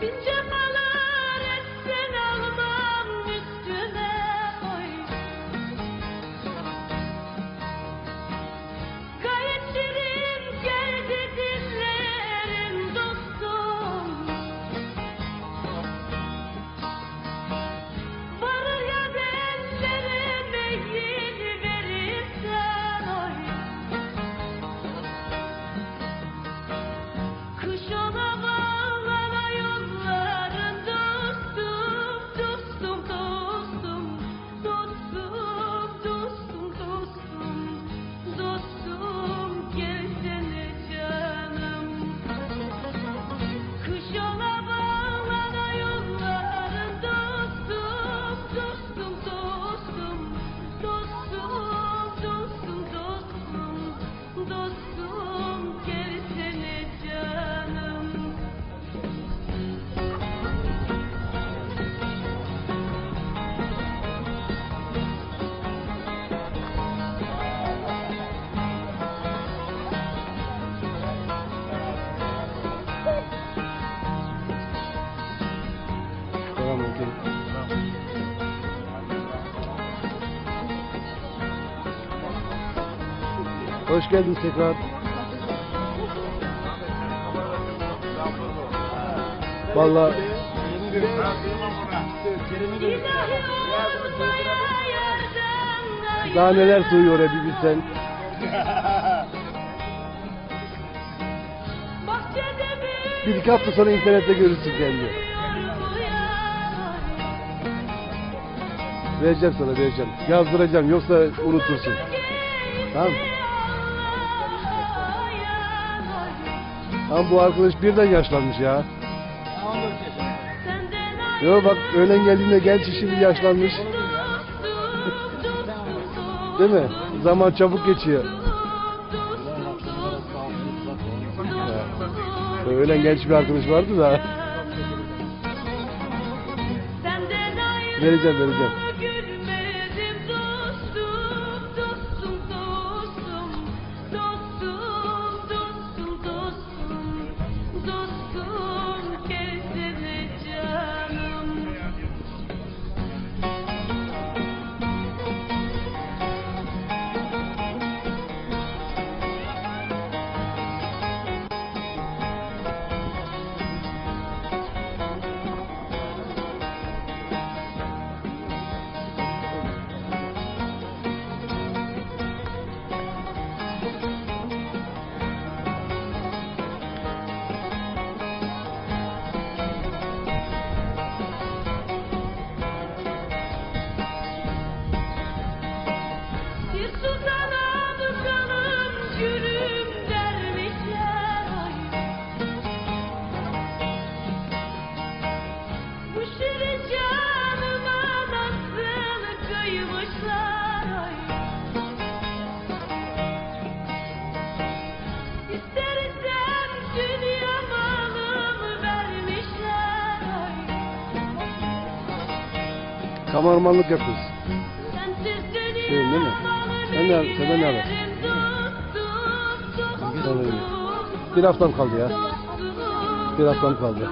bin Hoş geldin tekrar. Vallahi daha neler sığıyor oraya bir bilsen. Bir iki hafta sonra internette görürsün kendini. Vereceğim sana vereceğim. Yazdıracağım yoksa unutursun. Tamam. Ama bu arkadaş birden yaşlanmış ya. Yo bak öğlen geldiğinde genç şimdi yaşlanmış. Değil mi? Zaman çabuk geçiyor. Ya. Öğlen genç bir arkadaş vardı da. Vereceğim vereceğim. Kamarmanlık yapıyoruz. Şey, değil mi? Sen ne- senden ne haber? Bir haftam kaldı ya. Bir haftam kaldı.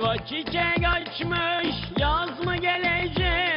Ayva çiçek açmış yaz mı gelecek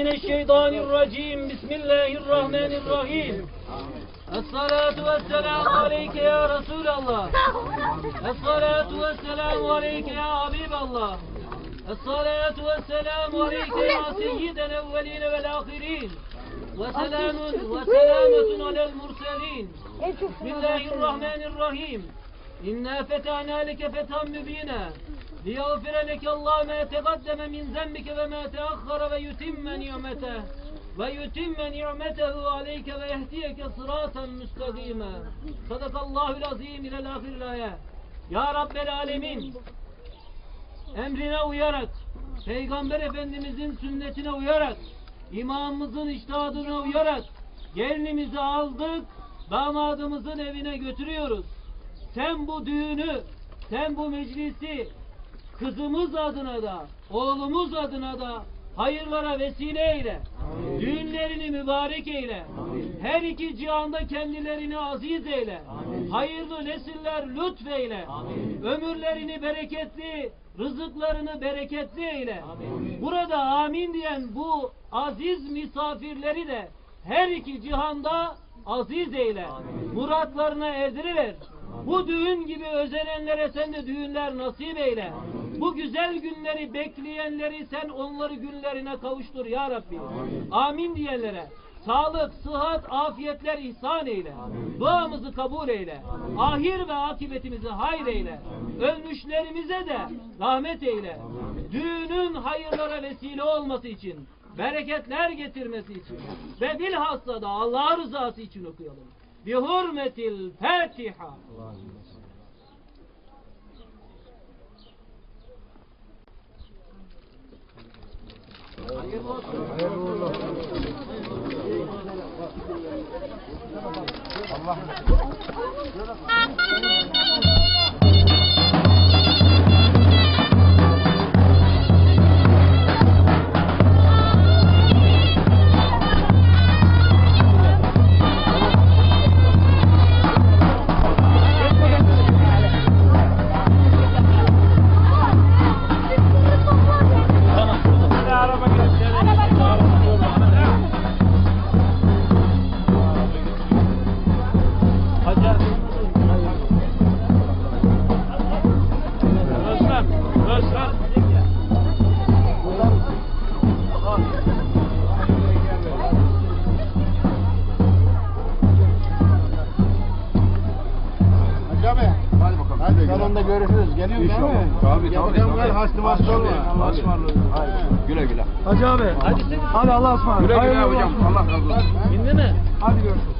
mineşşeytanirracim. Bismillahirrahmanirrahim. Esselatu vesselamu aleyke ya Resulallah. Esselatu vesselamu aleyke ya Habiballah. Esselatu vesselamu aleyke ya seyyiden evveline vel ahirin. Ve selamun ve selametun alel murselin. Bismillahirrahmanirrahim. İnna fetana leke fetan mübina. Liyagfire leke Allah ma yetegaddeme min zembike ve ma teakhara ve yutimme nimete. Ve yutimme nimetehu aleyke ve yehdiyeke sıraten müstakime. Sadakallahul azim ilel ahiril ayet. Ya Rabbel Alemin emrine uyarak Peygamber Efendimizin sünnetine uyarak imamımızın iştihadına uyarak gelinimizi aldık damadımızın evine götürüyoruz. Sen bu düğünü, sen bu meclisi kızımız adına da, oğlumuz adına da hayırlara vesile eyle. Düğünlerini mübarek eyle. Her iki cihanda kendilerini aziz eyle. Hayırlı nesiller lütfeyle. Ömürlerini bereketli, rızıklarını bereketli eyle. Burada amin diyen bu aziz misafirleri de her iki cihanda aziz eyle. Muratlarına erdiriver. Bu düğün gibi özenenlere sen de düğünler nasip eyle. Bu güzel günleri bekleyenleri sen onları günlerine kavuştur ya Rabbi. Amin diyenlere sağlık, sıhhat, afiyetler ihsan eyle. Duamızı kabul eyle. Ahir ve akıbetimizi hayır eyle. Ölmüşlerimize de rahmet eyle. Düğünün hayırlara vesile olması için, bereketler getirmesi için ve bilhassa da Allah rızası için okuyalım. بحرمة الفاتحة. الله. Salonda görüşürüz. Geliyor değil mi? Tabii tabii. Gel vaslı olma. Allah'a ısmarladık. Güle güle. Hacı abi. Hadi Hadi Allah'a ısmarladık. Güle güle hocam. Allah razı olsun. Bindi mi? Hadi görüşürüz.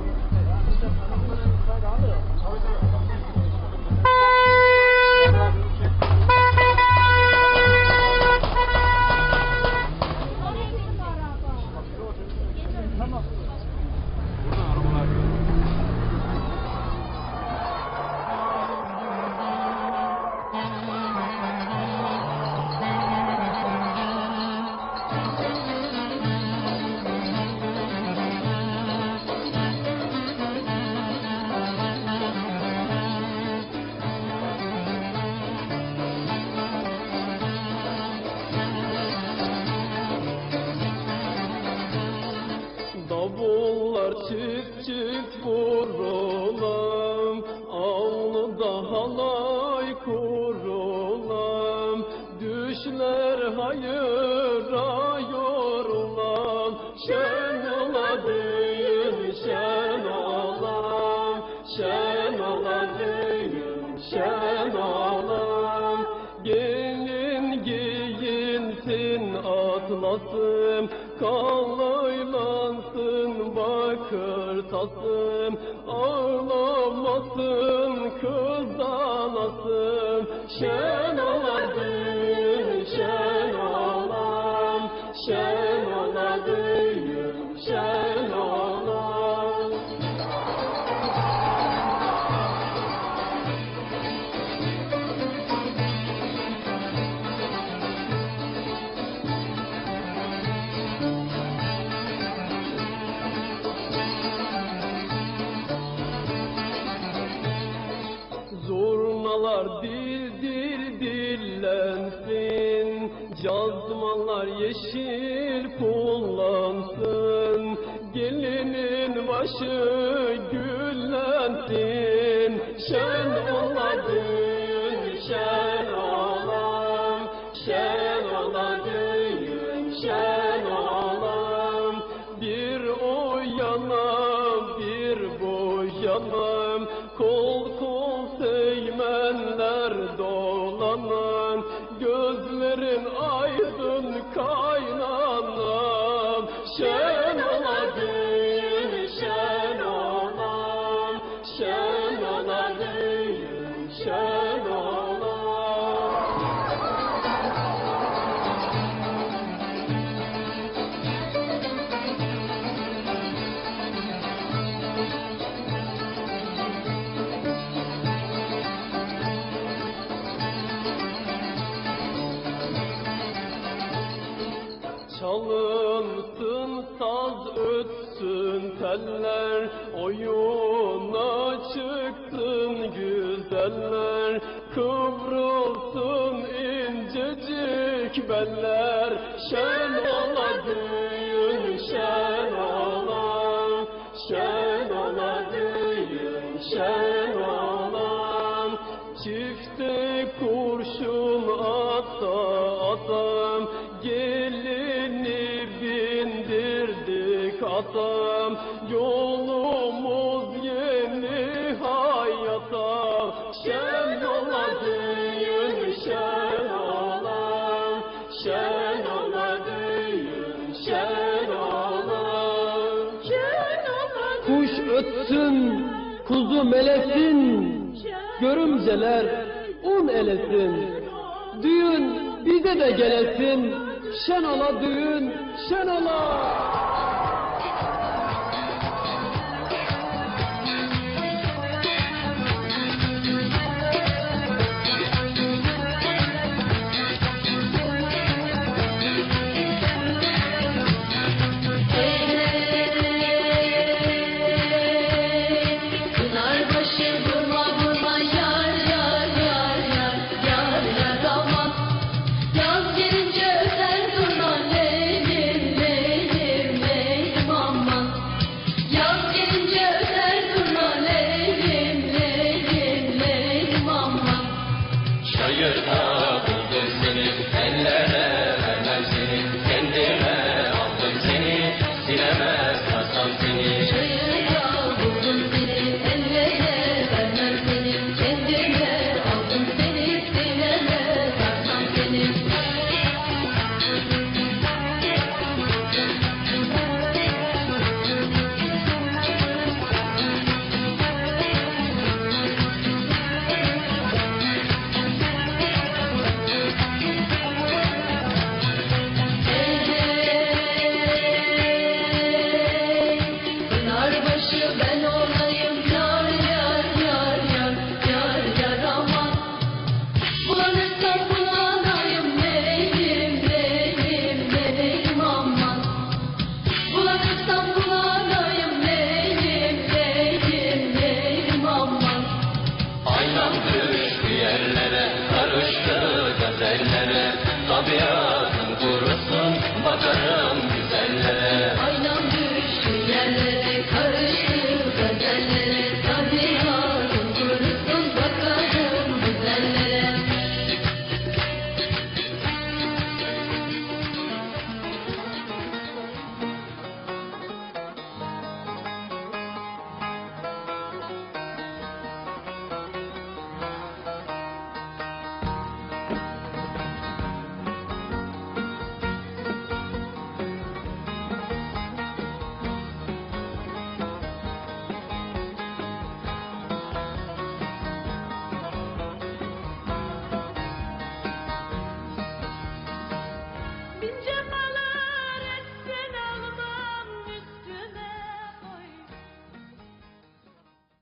düğün şen olam Şen ola düğün şen olam. Gelin giyinsin atlasım Kalaylansın bakır tasım Ağlamasın kız Şen ola yeşil kullansın Gelinin başı güllensin. Şen ola düğün şen olam Şen ötsün teller Oyuna çıksın güzeller. Kıvrılsın incecik beller Şen ola düğün şen ola Şen ola düğün şen Kuş ötsün, kuzu melesin, görümceler un elesin. Düğün bize de gelesin, şen ola düğün, şen ola.